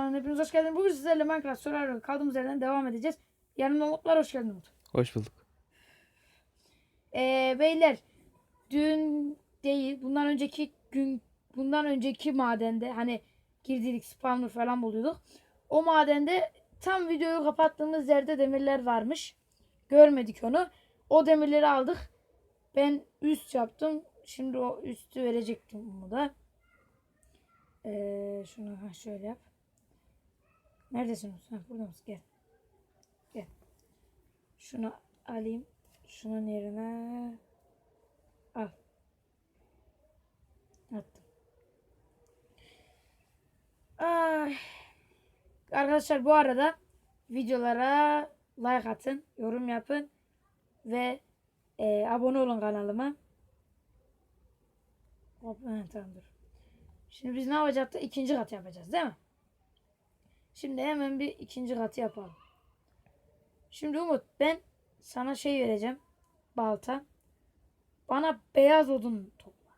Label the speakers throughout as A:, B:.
A: Hepiniz hoş geldiniz. Bugün sizlerle Minecraft Survival kaldığımız yerden devam edeceğiz. Yanımda Umutlar hoş geldin Umut.
B: Hoş bulduk.
A: Ee, beyler dün değil bundan önceki gün bundan önceki madende hani girdik spawner falan buluyorduk. O madende tam videoyu kapattığımız yerde demirler varmış. Görmedik onu. O demirleri aldık. Ben üst yaptım. Şimdi o üstü verecektim bunu da. Ee, şunu ha şöyle yap. Neredesin? Ha, burada mısın? Gel. Gel. Şunu alayım. Şunun yerine al. Attım. Ay. Arkadaşlar bu arada videolara like atın, yorum yapın ve e, abone olun kanalıma. Hop, tamam dur. Şimdi biz ne yapacaktık? İkinci kat yapacağız değil mi? Şimdi hemen bir ikinci katı yapalım. Şimdi Umut ben sana şey vereceğim. Balta. Bana beyaz odun topla.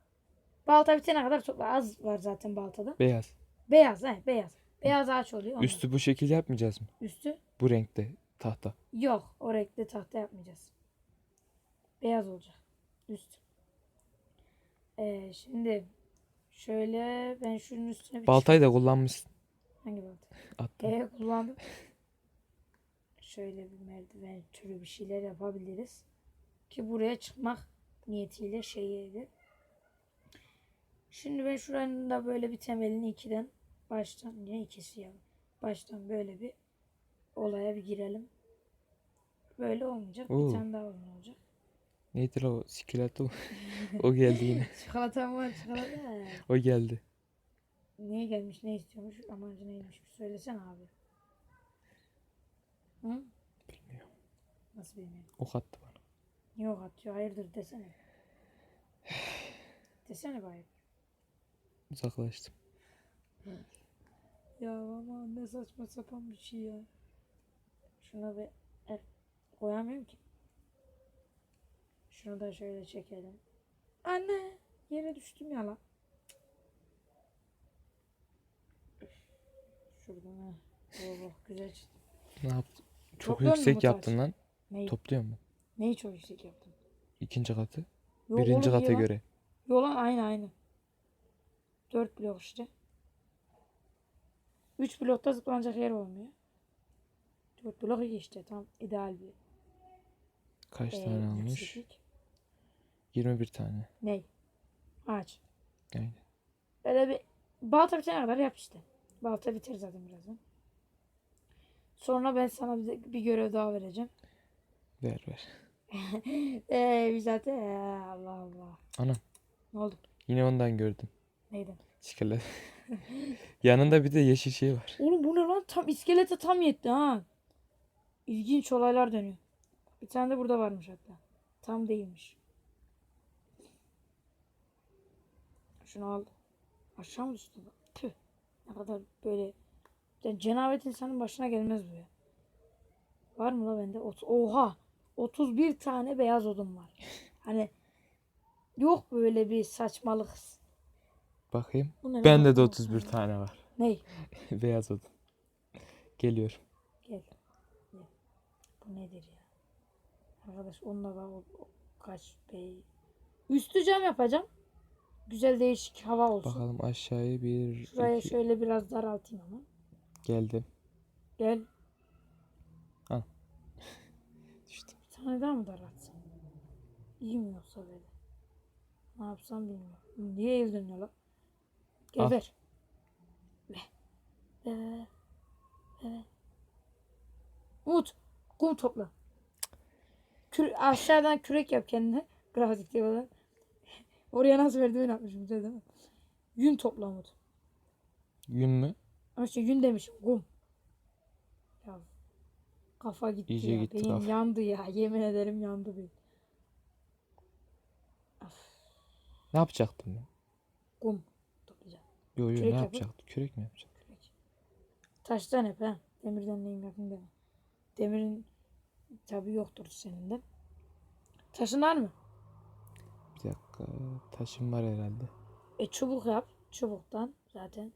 A: Balta bitene kadar topla. Az var zaten baltada.
B: Beyaz.
A: Beyaz he beyaz. Beyaz ağaç oluyor. ondan.
B: Üstü bu şekil yapmayacağız mı?
A: Üstü.
B: Bu renkte tahta.
A: Yok. O renkli tahta yapmayacağız. Beyaz olacak. Üst. Ee, şimdi şöyle ben şunun üstüne bir
B: Baltayı da kullanmışsın.
A: Hangi balta?
B: Attım.
A: Ee, kullandım. Şöyle bir merdiven türü bir şeyler yapabiliriz. Ki buraya çıkmak niyetiyle şeyiydi. Şimdi ben şuranın da böyle bir temelini ikiden baştan niye ikisi ya? Baştan böyle bir olaya bir girelim. Böyle olmayacak.
B: Oo.
A: Bir tane daha oyun olacak.
B: Neydi o? Skeleto. o geldi yine.
A: Çikolatam var çikolata.
B: O geldi.
A: Niye gelmiş ne istiyormuş amacı neymiş bir söylesene abi. Hı?
B: Bilmiyorum.
A: Nasıl bilmiyorum.
B: Ok attı bana.
A: Yok atıyor hayırdır desene. desene bayım.
B: Uzaklaştım.
A: Ya ama ne saçma sapan bir şey ya. Şuna bir el koyamıyorum ki. Şunu da şöyle çekelim. Anne yere düştüm ya lan. Şuradan ha. Oh, oh, güzel çıktı.
B: Ne yaptın? Çok
A: Topluyor
B: yüksek yaptın lan.
A: Neyi?
B: Topluyor mu?
A: Neyi çok yüksek yaptın?
B: İkinci katı.
A: Yok
B: Birinci kata göre.
A: Yok lan aynı aynı. 4 blok işte. 3 blokta zıplanacak yer olmuyor. 4 blok iyi işte tam ideal bir
B: Kaç
A: e,
B: tane almış?
A: yükseklik.
B: 21 tane.
A: Ney? Ağaç.
B: Aynen.
A: Öyle bir balta bitene kadar yap işte. Balta biter zaten birazdan. Sonra ben sana bir, bir görev daha vereceğim.
B: Ver ver.
A: Eee biz zaten Ee, Allah Allah.
B: Anam.
A: Ne oldu?
B: Yine ondan gördüm.
A: Neyden?
B: Skelet. Yanında bir de yeşil şey var.
A: Oğlum bu ne lan? Tam iskelete tam yetti ha. İlginç olaylar dönüyor. Bir tane de burada varmış hatta. Tam değilmiş. Şunu al. Aşağı mı düştü? Ne kadar böyle yani cenabet insanın başına gelmez bu ya. Var mı la bende? Ot- Oha. 31 tane beyaz odun var. Hani yok böyle bir saçmalık.
B: Bakayım. Bende de 31 tane var.
A: Ney?
B: Beyaz odun. Geliyor.
A: Gel. Gel. Bu nedir ya? Arkadaş onunla bak kaç bey. Üstü cam yapacağım. Güzel değişik hava olsun.
B: Bakalım aşağıya bir
A: Şuraya
B: iki-
A: şöyle biraz daraltayım ama.
B: geldim.
A: Gel.
B: İşte.
A: Bir tane daha mı daraltsam? İyi mi yoksa böyle? Ne yapsam bilmiyorum. Niye el dönüyor lan? Gel
B: Al.
A: ver. Ver. Ver. Ver. Umut. Kum topla. Kür aşağıdan kürek yap kendine. Grafik diyorlar. Oraya nasıl merdiven atmışım güzel değil mi? Yün topla Umut.
B: Gün mü?
A: Ama işte yün demişim. Kum. Ya kafa gitti
B: İyice
A: ya.
B: gitti
A: Beyin
B: kafa.
A: yandı ya. Yemin ederim yandı beyin.
B: Ne yapacaktım ben?
A: Kum toplayacağım.
B: Yo yo
A: Kürek
B: ne
A: yapıp-
B: yapacaktım? Kürek mi yapacaktım?
A: Kürek. Taştan hep ha. Demirden neyim yapayım deme. Demirin tabi yoktur senin de. Taşın var mı?
B: Bir dakika. Taşım var herhalde.
A: E çubuk yap. Çubuktan zaten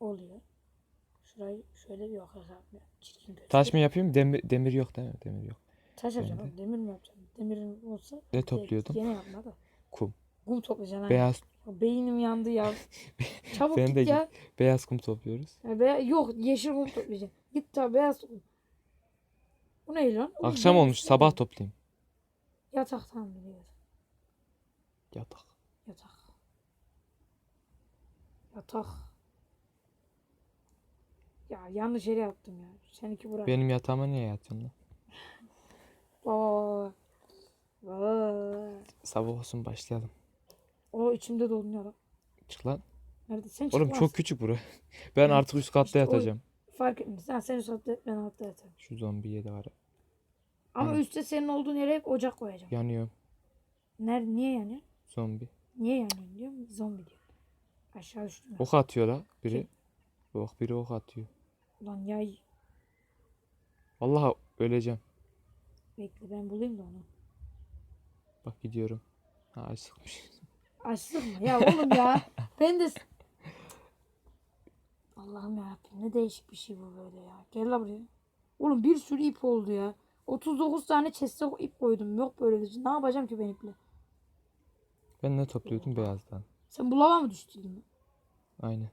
A: oluyor. Şurayı şöyle bir yok yapmıyor. Çirkin.
B: Taş mı yapayım? Demir, demir yok değil mi? Demir yok.
A: Taş
B: Ben
A: oğlum. Demir mi yapacaksın? Demirin olsa
B: Ne topluyordum?
A: Gene yapma da.
B: Kum.
A: Kum toplayacaksın.
B: Beyaz
A: Beynim yandı ya. Çabuk
B: Ben
A: git ya.
B: beyaz kum topluyoruz.
A: ya be- yok yeşil kum toplayacaksın. Git tabi beyaz kum. Bu ne lan?
B: Akşam olmuş sabah toplayayım.
A: Yatak tamam bir yatak.
B: Yatak.
A: Yatak. Ya yanlış yere yaptım ya. Seninki buraya.
B: Benim yatağıma niye yatıyorsun lan?
A: Baba. Baba.
B: Sabah olsun başlayalım.
A: O içimde dolanıyor lan.
B: Çık lan.
A: Nerede? Sen
B: Oğlum
A: çıkmazsın.
B: çok küçük bura. Ben
A: Evet,
B: artık üst katta
A: işte o-
B: yatacağım.
A: Fark etmez. Sen, sen üst altta ben altta yatarım.
B: Şu zombiye de var.
A: Ama
B: Aynen.
A: üstte senin olduğun yere hep ocak koyacağım.
B: Yanıyor
A: Nerede? Niye yanıyor?
B: Zombi.
A: Niye yanıyor diyor. Zombi diyor. Aşağı düştüm.
B: Ok atıyor la biri. Yok biri ok atıyor.
A: Ulan yay.
B: Vallahi öleceğim.
A: Bekle ben bulayım da onu.
B: Bak gidiyorum. Ha açıkmış.
A: Açlık mı? Ya oğlum ya. ben de... Allah'ım yarabbim ne değişik bir şey bu böyle ya. Gel la buraya. Oğlum bir sürü ip oldu ya. 39 tane chest'e ip koydum. Yok böyle bir şey. Ne yapacağım ki ben iple?
B: Ben ne topluyordum beyazdan.
A: Sen bu lava mı düştün mü?
B: Aynen.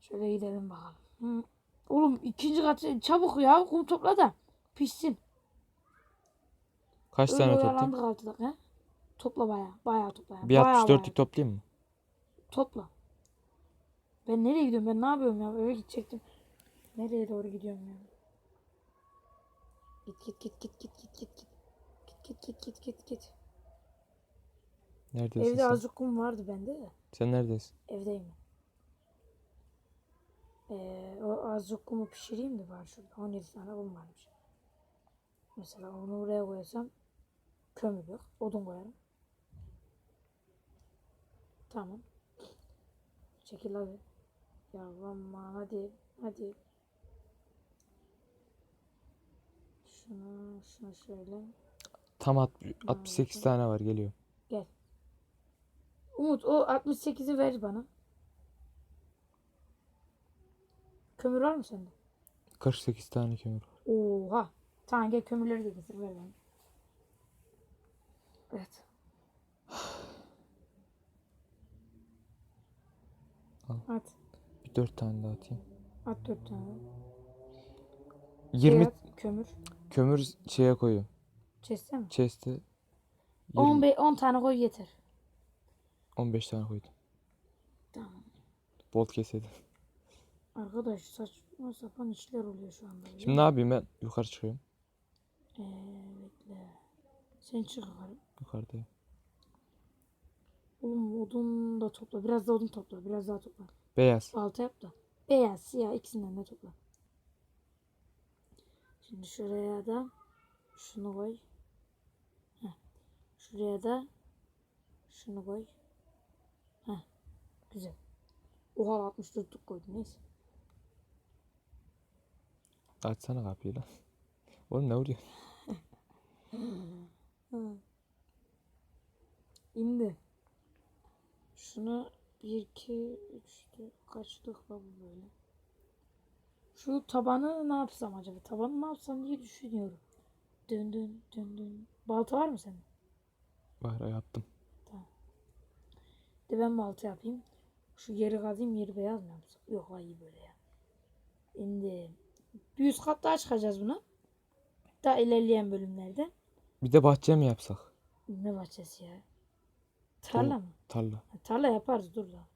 A: Şöyle gidelim bakalım. Hı. Oğlum ikinci kat çabuk ya kum topla da pişsin.
B: Kaç
A: Öyle
B: tane toplayayım?
A: artık he. Topla baya baya topla. ya.
B: Bir
A: Bayağı
B: 64'lük
A: bayağı.
B: toplayayım mı?
A: Topla. Ben nereye gidiyorum? Ben ne yapıyorum ya? Eve gidecektim. Nereye doğru gidiyorum ya? Git git git git git git git git. Git git git git git.
B: Neredesin
A: Evde
B: sen?
A: azıcık kum vardı bende de.
B: Sen neredesin?
A: Evdeyim. Ee, o azıcık kumu pişireyim de var şurada. 17 tane kum varmış. Mesela onu buraya koyarsam kömür yok. Odun koyarım. Tamam. Çekil hadi. Yavrum hadi. Hadi. Şunu, şunu şöyle.
B: Tam alt- 68 tane var geliyor.
A: Gel. Umut o 68'i ver bana. Kömür var mı sende?
B: 48 tane kömür var.
A: Oha. Tamam gel kömürleri de getir ver bana. Evet.
B: Al.
A: At.
B: Bir 4 tane daha atayım.
A: At dört tane.
B: 20
A: Şey at, kömür.
B: kömür şeye koyuyorum.
A: Chest'e mi?
B: Chest'e 20,
A: 10, 10 tane koy yeter.
B: 15 tane koydum.
A: Tamam.
B: Bol kesedim.
A: Arkadaş saçma sapan işler oluyor şu anda.
B: Şimdi ne yapayım ben? Yukarı çıkıyorum.
A: Ee, bekle. Sen çık yukarı.
B: Yukarıdayım.
A: Oğlum odun da topla. Biraz da odun topla. Biraz daha topla.
B: Beyaz.
A: Balta yap da. Beyaz, siyah ikisinden de topla. Şimdi şuraya da şunu koy. Şuraya da şunu koy. Heh. Güzel. Oha 64'lük koydum neyse.
B: Açsana kapıyı lan. Oğlum ne vuruyor?
A: İndi. Şunu 1, 2, 3, 4 kaçlık var bu böyle. Şu tabanı ne yapsam acaba? Tabanı ne yapsam diye düşünüyorum. Dön dön dön dön. Balta var mı sende?
B: Var yaptım.
A: De ben balta yapayım. Şu yeri kazayım yeri beyaz mı yapsam? Yok hayır böyle ya. Şimdi bir üst kat daha çıkacağız buna. Daha ilerleyen bölümlerde.
B: Bir de bahçe mi yapsak?
A: Ne bahçesi ya? Tarla mı?
B: Tarla.
A: Ha, Tarla yaparız dur da.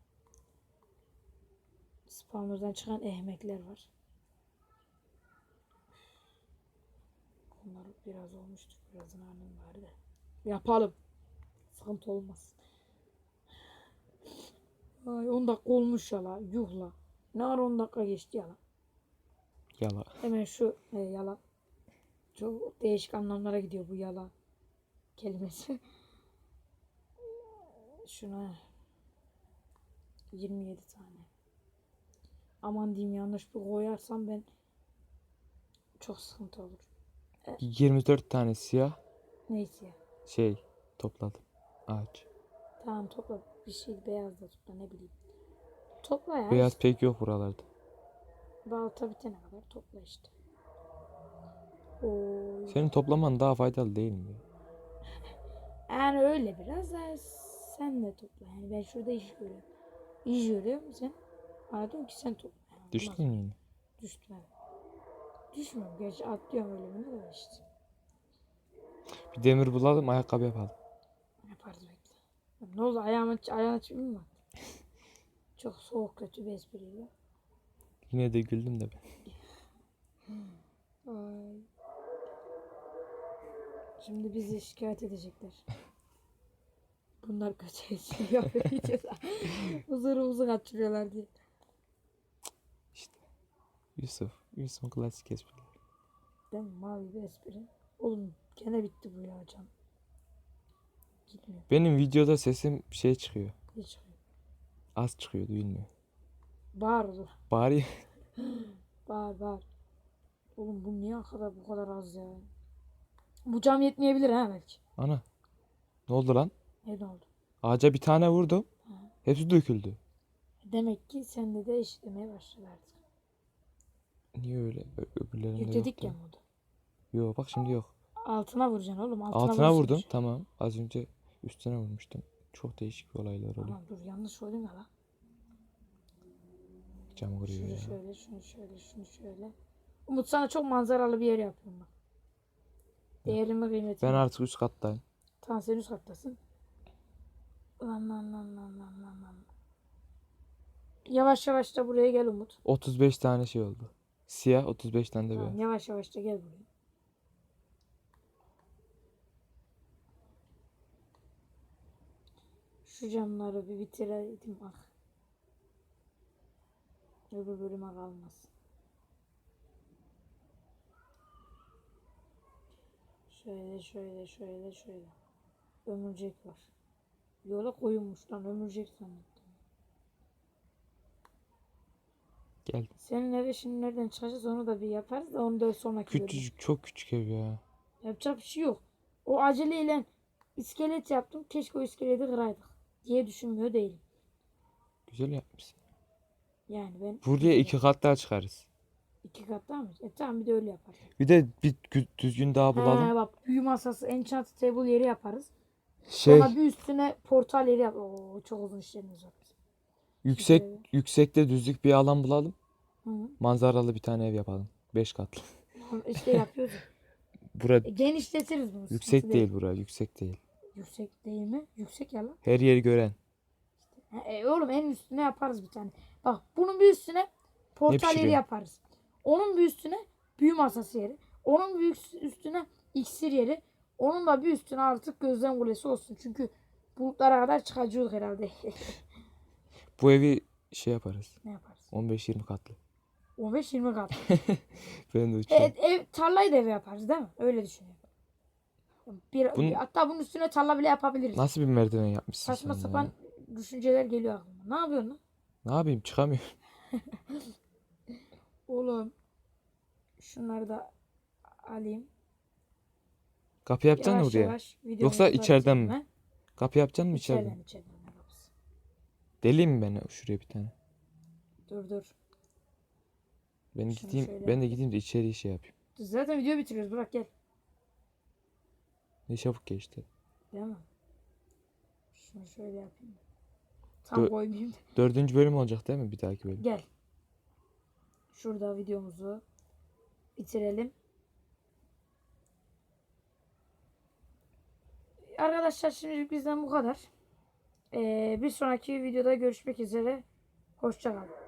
A: Spawner'dan çıkan ehmekler var. Bunlar biraz olmuştur. Birazını annem var da. Yapalım. Sıkıntı olmaz. Ay 10 dakika olmuş ya la. Yuh la. Ne ara 10 dakika geçti ya la.
B: Yala.
A: Hemen şu e, yala. Çok değişik anlamlara gidiyor bu yala kelimesi. Şuna 27 tane. Aman diyeyim yanlış bir koyarsam ben çok sıkıntı olur.
B: 24 tane siyah
A: Neyse
B: şey topladım. Ağaç.
A: Tamam topla bir şey beyaz da topla ne bileyim. Topla ya.
B: Beyaz pek yok buralarda.
A: Balta bitene kadar topla işte. Oo.
B: Senin toplaman daha faydalı değil mi?
A: Yani öyle biraz da sen de topla. Yani ben şurada iş görüyorum. İş görüyorum sen. Diyorsun ki sen topla. Yani.
B: Düştün mü yine?
A: Düştüm evet. Düşmüyorum. Gerçi atlıyorum ölümünü de işte.
B: Bir demir bulalım ayakkabı yapalım.
A: Ne oldu ayağıma, ayağına mi attın? Çok soğuk kötü bir espriydi.
B: Yine de güldüm de ben.
A: Ay. Şimdi bizi şikayet edecekler. Bunlar kötü yapıyor. Huzurumuzu kaçırıyorlar diye.
B: Yusuf. Yusuf'un klasik espri.
A: Değil mi? Mavi bir espri. Oğlum gene bitti bu ya can. Gitmiyor.
B: Benim videoda sesim şey çıkıyor.
A: Hiç.
B: Az çıkıyor duyulmuyor.
A: Bağır dur.
B: Bari
A: Bağır bağır. Oğlum bu niye kadar bu kadar az ya? Bu cam yetmeyebilir ha belki.
B: ana. Ne oldu lan?
A: Ne ne oldu?
B: Ağaca bir tane vurdum. Hepsi döküldü.
A: Demek ki sende de işlemeye başladı artık.
B: Niye öyle? Ö- Öbürlerinde
A: Yükledik
B: yoktu.
A: ya modu.
B: Yok bak şimdi yok.
A: Altına vuracaksın oğlum. Altına,
B: Altına vurdum. Tamam. Az önce üstüne vurmuştum. Çok değişik bir olaylar oluyor.
A: Tamam dur yanlış ya lan.
B: Cam kırıyor
A: Şunu
B: ya.
A: şöyle, şunu şöyle, şunu şöyle. Umut sana çok manzaralı bir yer yapıyorum bak. Değerimi kıymetimi.
B: Ben artık üst kattayım.
A: Tamam sen üst kattasın. Lan lan lan lan lan lan lan. Yavaş yavaş da buraya gel Umut.
B: 35 tane şey oldu. Siyah 35 tane de
A: Tamam,
B: beyaz.
A: yavaş yavaş da gel buraya. Şu camları bir bitirelim bak. Öbür bölüme kalmasın. Şöyle şöyle şöyle şöyle. Ömürcek var. Yola koyulmuş lan ömürcek zannettim.
B: Gel.
A: Senin eve şimdi nereden çıkacağız onu da bir yaparız da onu da sonraki bölüm.
B: Küçücük çok küçük ev ya.
A: Yapacak bir şey yok. O aceleyle iskelet yaptım. Keşke o iskeleti kıraydık diye düşünmüyor değilim.
B: Güzel yapmışsın.
A: Yani ben
B: Buraya iki kat daha çıkarız.
A: iki kat daha mı? E tamam bir de öyle yaparız.
B: Bir de bir gü- düzgün daha bulalım.
A: He bak büyü masası enchanted table yeri yaparız.
B: Şey
A: Sonra bir üstüne portal yeri yap. Oo çok uzun işlerimiz var.
B: yüksek
A: Şöyle.
B: yüksekte düzlük bir alan bulalım.
A: Hı.
B: Manzaralı bir tane ev yapalım. 5 katlı.
A: İşte yapıyoruz.
B: Bura
A: E, genişletiriz bunu.
B: yüksek değil bura, yüksek değil.
A: Yüksek değil mi? Yüksek ya lan.
B: Her yeri gören.
A: Ha, E, oğlum en üstüne yaparız bir tane. Bak bunun bir üstüne portal yeri yaparız. Onun bir üstüne büyü masası yeri. Onun bir üst- üstüne iksir yeri. Onun da bir üstüne artık gözlem kulesi olsun. Çünkü bulutlara kadar çıkacağız herhalde.
B: Bu evi şey yaparız.
A: ne yaparız?
B: 15-20 katlı.
A: 15-20 kat.
B: Ben de uçuyorum.
A: evet, ev, tarlayı da ev yaparız değil mi? Öyle düşünüyorum. Bir, bir- hatta bunun üstüne tarla bile yapabiliriz.
B: Nasıl bir merdiven yapmışsın
A: Saçma
B: sen
A: sapan
B: ya?
A: düşünceler geliyor aklıma. Ne yapıyorsun lan?
B: Ne yapayım çıkamıyorum.
A: Oğlum şunları da alayım.
B: Kapı yapacaksın mı
A: Yavaş videomuzu
B: Yoksa içeriden mi?
A: bırakacağım
B: Kapı yapacaksın mı içeriden?
A: İçeriden içeriden. ne?
B: Deliyim mi ben şuraya bir tane?
A: Dur dur.
B: Ben
A: Şunu
B: gideyim
A: şöyle
B: ben de gideyim de içeriği şey yapayım.
A: Zaten video bitiriyoruz. Bırak gel.
B: Ne çabuk geçti.
A: Değil mi? Şunu şöyle yapayım. Tam
B: Dur.
A: koymayayım da.
B: Dördüncü bölüm olacak değil mi bir dahaki bölüm?
A: Gel. Şurada videomuzu bitirelim. Arkadaşlar şimdilik bizden bu kadar. Ee, bir sonraki videoda görüşmek üzere. Hoşçakalın.